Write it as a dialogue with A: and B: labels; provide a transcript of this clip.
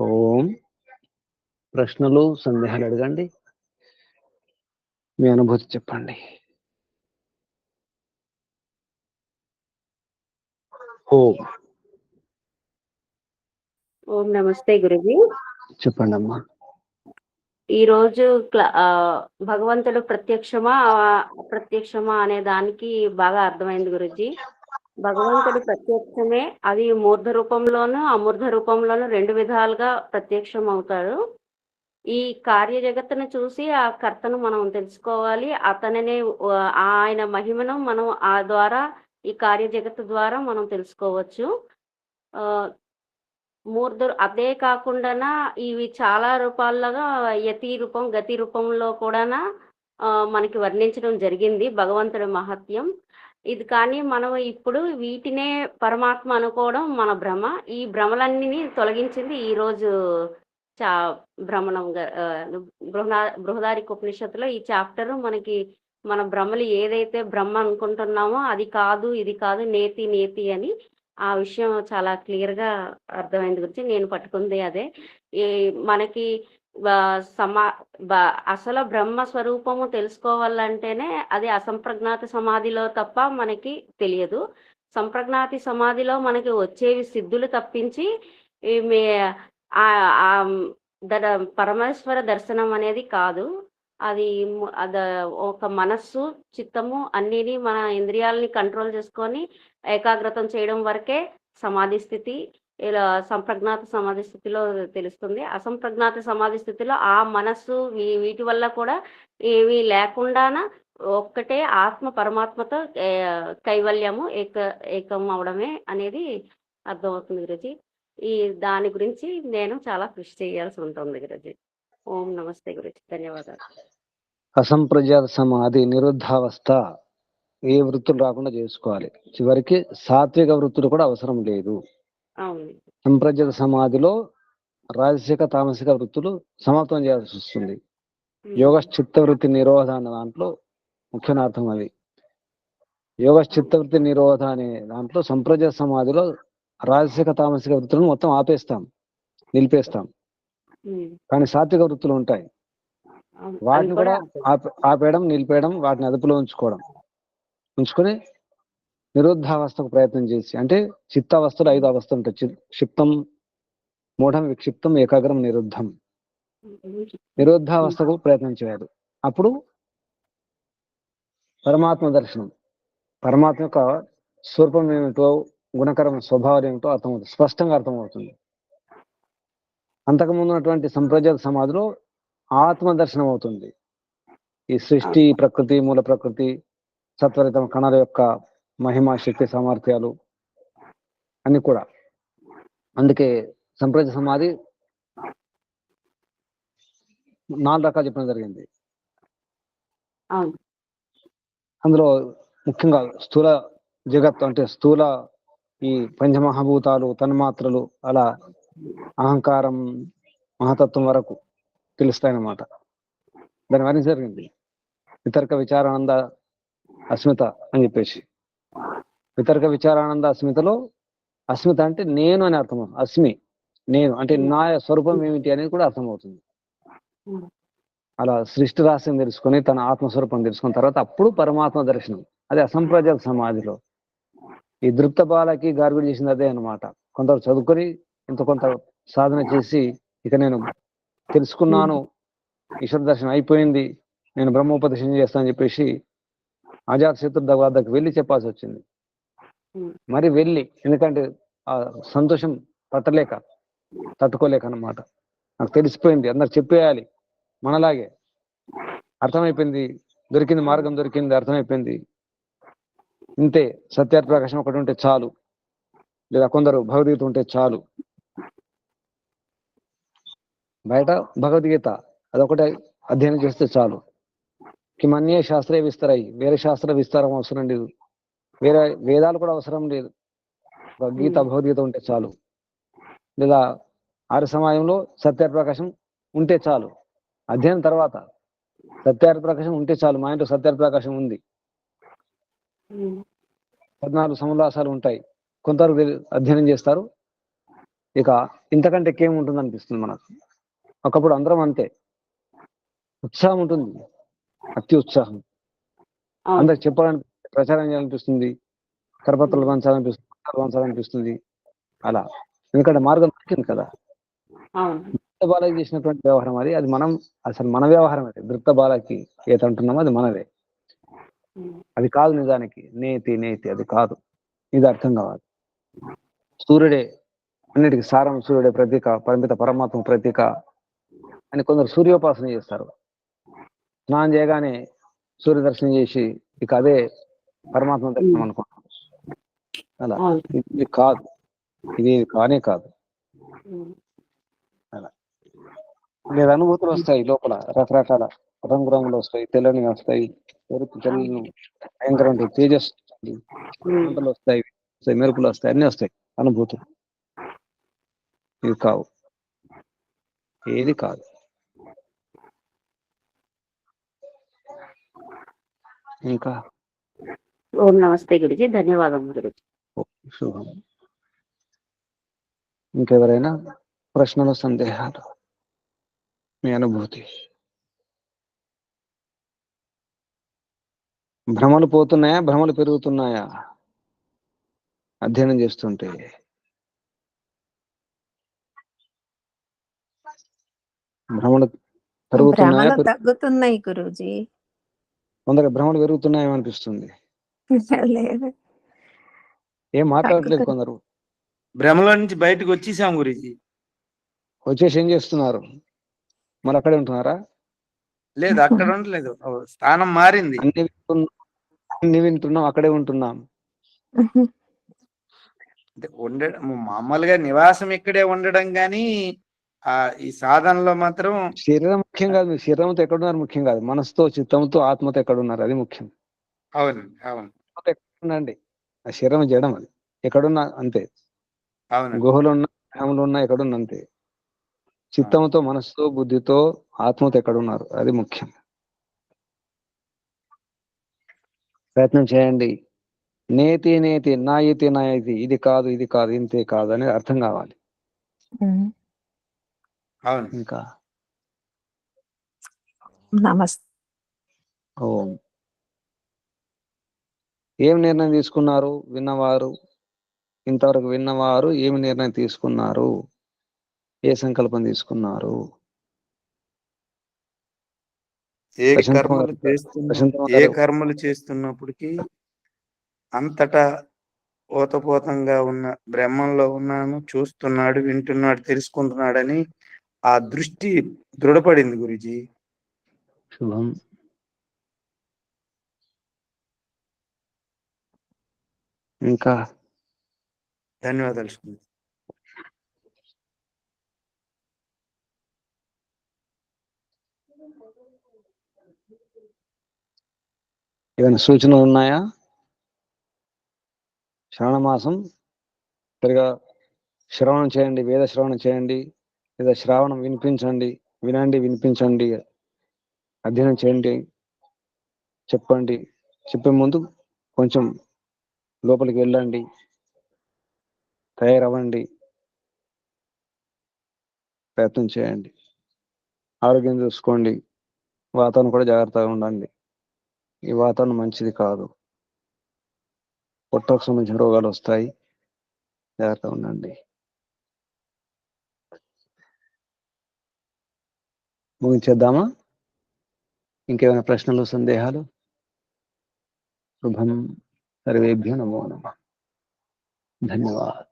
A: ఓం ప్రశ్నలు సందేహాలు అడగండి. మీ అనుభూతి చెప్పండి. ఓం.
B: ఓం నమస్తే గురుజీ.
A: చెప్పండి అమ్మా
B: ఈ రోజు క్లా- ఆ, భగవంతుడు ప్రత్యక్షమా ఆ, అప్రత్యక్షమా అనే దానికి బాగా అర్థమైంది గురుజీ. భగవంతుడు ప్రత్యక్షమే. అది మూర్ధ రూపంలోను అమూర్ధ రూపంలోను రెండు విధాలుగా ప్రత్యక్షం అవుతాడు ఈ కార్య జగత్తును చూసి ఆ కర్తను మనం తెలుసుకోవాలి. అతనినే ఆయన మహిమను మనం ఆ ద్వారా ఈ కార్య జగత్తు ద్వారా మనం తెలుసుకోవచ్చు. ఆ, మూర్ధ అదే కాకుండా ఇవి చాలా రూపాల్లోగా యతి రూపం గతి రూపంలో కూడా మనకి వర్ణించడం జరిగింది భగవంతుడి మహత్యం. ఇది కానీ మనం ఇప్పుడు వీటినే పరమాత్మ అనుకోవడం మన భ్రమ. ఈ భ్రమలన్నీ తొలగించింది ఈ రోజు చా భ్రమణం గ- బృహదా ఉపనిషత్తులో ఈ చాప్టర్ మనకి మన భ్రమలు ఏదైతే బ్రహ్మ అనుకుంటున్నామో అది కాదు ఇది కాదు నేతి నేతి అని ఆ విషయం చాలా క్లియర్గా అర్థమైంది గురించి నేను పట్టుకుంది అదే. ఈ మనకి సమా అసలు బ్రహ్మ స్వరూపము తెలుసుకోవాలంటేనే అది అసంప్రజ్ఞాత సమాధిలో తప్ప మనకి తెలియదు. సంప్రజ్ఞాతి సమాధిలో మనకి వచ్చేవి సిద్ధులు తప్పించి ఈ పరమేశ్వర దర్శనం అనేది కాదు. అది అద ఒక మనస్సు చిత్తము అన్నిని మన ఇంద్రియాలని కంట్రోల్ చేసుకొని ఏకాగ్రతం చేయడం వరకే సమాధి స్థితి. ఇలా సంప్రజ్ఞాత సమాధి స్థితిలో తెలుస్తుంది. అసంప్రజ్ఞాత సమాధి స్థితిలో ఆ మనస్సు వీటి వల్ల కూడా ఏమీ లేకుండాన ఒక్కటే ఆత్మ పరమాత్మతో కైవల్యము ఏక ఏకం అవడమే అనేది అర్థమవుతుంది గురుజీ. ఈ దాని గురించి నేను చాలా కృషి చేయాల్సి ఉంటుంది గురుజీ. ఓం నమస్తే గురుజీ. ధన్యవాదాలు.
A: అసంప్రజాత సమాధి నిరుద్ధావస్థ ఏ వృత్తులు రాకుండా చేసుకోవాలి. చివరికి సాత్విక వృత్తులు కూడా అవసరం లేదు. సంప్రజాత సమాధిలో రాజసిక తామసిక వృత్తులు సమాప్తం చేయాల్సి వస్తుంది. యోగ చిత్త వృత్తి నిరోధ అన్న దాంట్లో ముఖ్యమైన అర్థం అది. యోగ చిత్త వృత్తి నిరోధ అనే దాంట్లో సంప్రజాత సమాధిలో రాజసిక తామసిక వృత్తులను మొత్తం ఆపేస్తాం నిలిపేస్తాం. కానీ సాత్విక వృత్తులు ఉంటాయి. వాటిని కూడా
B: కూడా
A: ఆప- ఆపేయడం నిలిపేయడం వాటిని అదుపులో ఉంచుకోవడం. ఉంచుకొని నిరుద్ధావస్థకు ప్రయత్నం చేసి అంటే చిత్తావస్థలు ఐదు అవస్థలు ఉంటాయి క్షిప్తం మూఢం విక్షిప్తం ఏకాగ్రం నిరుద్ధం. నిరుద్ధావస్థకు ప్రయత్నం చేయాలి. అప్పుడు పరమాత్మ దర్శనం. పరమాత్మ యొక్క స్వరూపం ఏమిటో గుణకరం స్వభావం ఏమిటో అర్థమవుతుంది స్పష్టంగా అర్థమవుతుంది. అంతకుముందు ఉన్నటువంటి సంప్రజాత సమాధిలో ఆత్మ దర్శనం అవుతుంది. ఈ సృష్టి ప్రకృతి మూల ప్రకృతి సత్వరిత కణాల యొక్క మహిమ శక్తి సామర్థ్యాలు అన్ని కూడా. అందుకే సంప్రజ సమాధి నాలుగు రకాలు చెప్పడం జరిగింది. అందులో ముఖ్యంగా స్థూల జగత్తు అంటే స్థూల ఈ పంచమహాభూతాలు తన్మాత్రలు అలా అహంకారం మహతత్వం వరకు తెలుస్తాయన్నమాట. దాని వరకు జరిగింది. వితర్క విచారానంద అస్మిత అని చెప్పేసి. వితర్క విచారానంద అస్మితలో అస్మిత అంటే నేను అని అర్థం అస్మి నేను అంటే నా స్వరూపం ఏమిటి అనేది కూడా అర్థమవుతుంది
B: ఉమ్,
A: అలా సృష్టి రహస్యం తెలుసుకొని తన ఆత్మస్వరూపం తెలుసుకున్న తర్వాత అప్పుడు పరమాత్మ దర్శనం. అది అసంప్రజాత సమాధిలో. ఈ దృప్త బాలకి గార్గుడు చేసింది అదే అన్నమాట. కొందరు చదువుకొని ఇంత కొంత సాధన చేసి ఇక నేను తెలుసుకున్నాను. ఈశ్వర దర్శనం అయిపోయింది. నేను బ్రహ్మోపదేశం చేస్తానని చెప్పేసి అజాత్ శత్రు వద్దకు వెళ్ళి చెప్పాల్సి వచ్చింది. మరి వెళ్ళి ఎందుకంటే ఆ సంతోషం పట్టలేక తట్టుకోలేక అన్నమాట నాకు తెలిసిపోయింది అందరు చెప్పేయాలి మనలాగే. అర్థమైపోయింది దొరికింది మార్గం దొరికింది అర్థమైపోయింది. ఇంతే సత్యార్థ ప్రకాశం ఒకటి ఉంటే చాలు. లేదా కొందరు భగవద్గీత ఉంటే చాలు. బయట భగవద్గీత అదొకటి అధ్యయనం చేస్తే చాలు. కిమన్య శాస్త్రే విస్తరాయి వేరే శాస్త్ర విస్తారం అవసరం లేదు. వేరే వేదాలు కూడా అవసరం లేదు. ఒక గీత భగవద్గీత ఉంటే చాలు. లేదా ఆరు సమయంలో సత్యార్థ ప్రకాశం ఉంటే చాలు. అధ్యయనం తర్వాత సత్యార్థ ప్రకాశం ఉంటే చాలు. మా ఇంట్లో సత్యార్థ ప్రకాశం ఉంది. పద్నాలుగు సమలాసాలు ఉంటాయి. కొంతవరకు అధ్యయనం చేస్తారు. ఇక ఇంతకంటే ఎక్కువ ఉంటుంది అనిపిస్తుంది మనకు? ఒకప్పుడు అందరం అంతే. ఉత్సాహం ఉంటుంది. అతి ఉత్సాహం అందరికి చెప్పాలని ప్రచారం చేయాలనిపిస్తుంది కరపత్రాలు పంచాలనిపిస్తుంది పంచాలనిపిస్తుంది అలా. ఎందుకంటే మార్గం దొరికింది కదా. బాలకి చేసినటువంటి వ్యవహారం అది. అది మనం అసలు మన వ్యవహారం అది. దృప్త బాలకి ఏది అంటున్నామో అది మనదే. అది కాదు నిజానికి. నేతి నేతి అది కాదు. ఇది అర్థం కావాలి. సూర్యుడే అన్నిటికి సారం సూర్యుడే ప్రతీక పరిమిత పరమాత్మ ప్రతీక అని కొందరు సూర్యోపాసన చేస్తారు. స్నానం చేయగానే సూర్య దర్శనం చేసి ఇక అదే పరమాత్మ దర్శనం అనుకుంటాం అలా. ఇది కాదు. ఇది కానే కాదు.
B: ఉమ్.
A: లేదా అనుభూతులు వస్తాయి లోపల. రకరకాల రంగురంగులు వస్తాయి తెల్లని వస్తాయి ఎరుపు తెల్లని భయంకరమైన తేజస్ వస్తుంది.
B: ఉమ్.
A: మంటలు వస్తాయి వస్తాయి, మెరుపులు వస్తాయి అన్ని వస్తాయి. అనుభూతులు. ఇవి కావు. ఏది కాదు. ఇంకా
B: ఓం నమస్తే గురుజీ ధన్యవాదం గురుజీ.
A: ఇంకెవరైనా ప్రశ్నలు సందేహాలు మీ అనుభూతి? భ్రమలు పోతున్నాయా? భ్రమలు పెరుగుతున్నాయా? అధ్యయనం చేస్తుంటే. భ్రమలు పెరుగుతున్నాయా?
C: తగ్గుతున్నాయి గురూజీ.
A: కొందరు భ్రమలు పెరుగుతున్నాయో అనిపిస్తుంది
C: లేదు.
A: ఏం మాట్లాడలేదు. కొందరు.
D: భ్రమలో నుంచి బయటకు వచ్చేసాం గురించి
A: వచ్చేసి ఏం చేస్తున్నారు? మరి అక్కడే ఉంటున్నారా?
D: లేదు అక్కడ ఉండలేదు. స్థానం మారింది.
A: అన్ని వింటున్నాం అన్ని వింటున్నాం అక్కడే ఉంటున్నాం.
D: అంటే ఉండ మామూలుగా నివాసం ఇక్కడే ఉండడం గాని ఆ ఈ సాధనలో మాత్రం
A: శరీరం ముఖ్యం కాదు. శరీరంతో ఎక్కడున్నారు ముఖ్యం కాదు. మనసుతో చిత్తంతో ఆత్మతో ఎక్కడున్నారు అది ముఖ్యం.
D: అవును అవును.
A: ఎక్కడుండండి ఆ శరీరం చేయడం అది. ఎక్కడున్నా అంతే.
D: అవును
A: గుహలో ఉన్న గ్రామంలో ఉన్న ఎక్కడున్నా అంతే. చిత్తంతో మనసుతో బుద్ధితో ఆత్మతో ఎక్కడున్నారు అది ముఖ్యం. ప్రయత్నం చేయండి. నేతి నేతి నా ఇతి నా ఇది ఇది కాదు ఇది కాదు ఇంతే కాదు అనేది అర్థం కావాలి.
D: అవును.
A: ఇంకా?
C: నమస్తే
A: ఓం. ఏం నిర్ణయం తీసుకున్నారు? విన్నవారు ఇంతవరకు విన్నవారు ఏమి నిర్ణయం తీసుకున్నారు? ఏ సంకల్పం తీసుకున్నారు?
D: ఏ కర్మలు చేస్తున్నా ఏ కర్మలు చేస్తున్నప్పటికీ అంతటా ఓతపోతంగా ఉన్న బ్రహ్మంలో ఉన్నాను చూస్తున్నాడు వింటున్నాడు తెలుసుకుంటున్నాడని ఆ దృష్టి దృఢపడింది గురుజీ.
A: శుభం. ఇంకా
D: ధన్యవాదాలు.
A: ఏమైనా సూచనలు ఉన్నాయా శ్రవణ మాసం సరిగా శ్రవణం చేయండి వేద శ్రవణం చేయండి లేదా శ్రావణం వినిపించండి వినండి వినిపించండి అధ్యయనం చేయండి చెప్పండి చెప్పే ముందు కొంచెం లోపలికి వెళ్ళండి. తయారవ్వండి. ప్రయత్నం చేయండి. ఆరోగ్యం చూసుకోండి. వాతావరణం కూడా జాగ్రత్తగా ఉండండి. ఈ వాతావరణం మంచిది కాదు. పొట్టకు సంబంధించిన రోగాలు వస్తాయి. జాగ్రత్తగా ఉండండి. ముగించేద్దామా? ఇంకేమైనా ప్రశ్నలు సందేహాలు? శుభం. सर्वेभ्यो नमो नमः। धन्यवाद।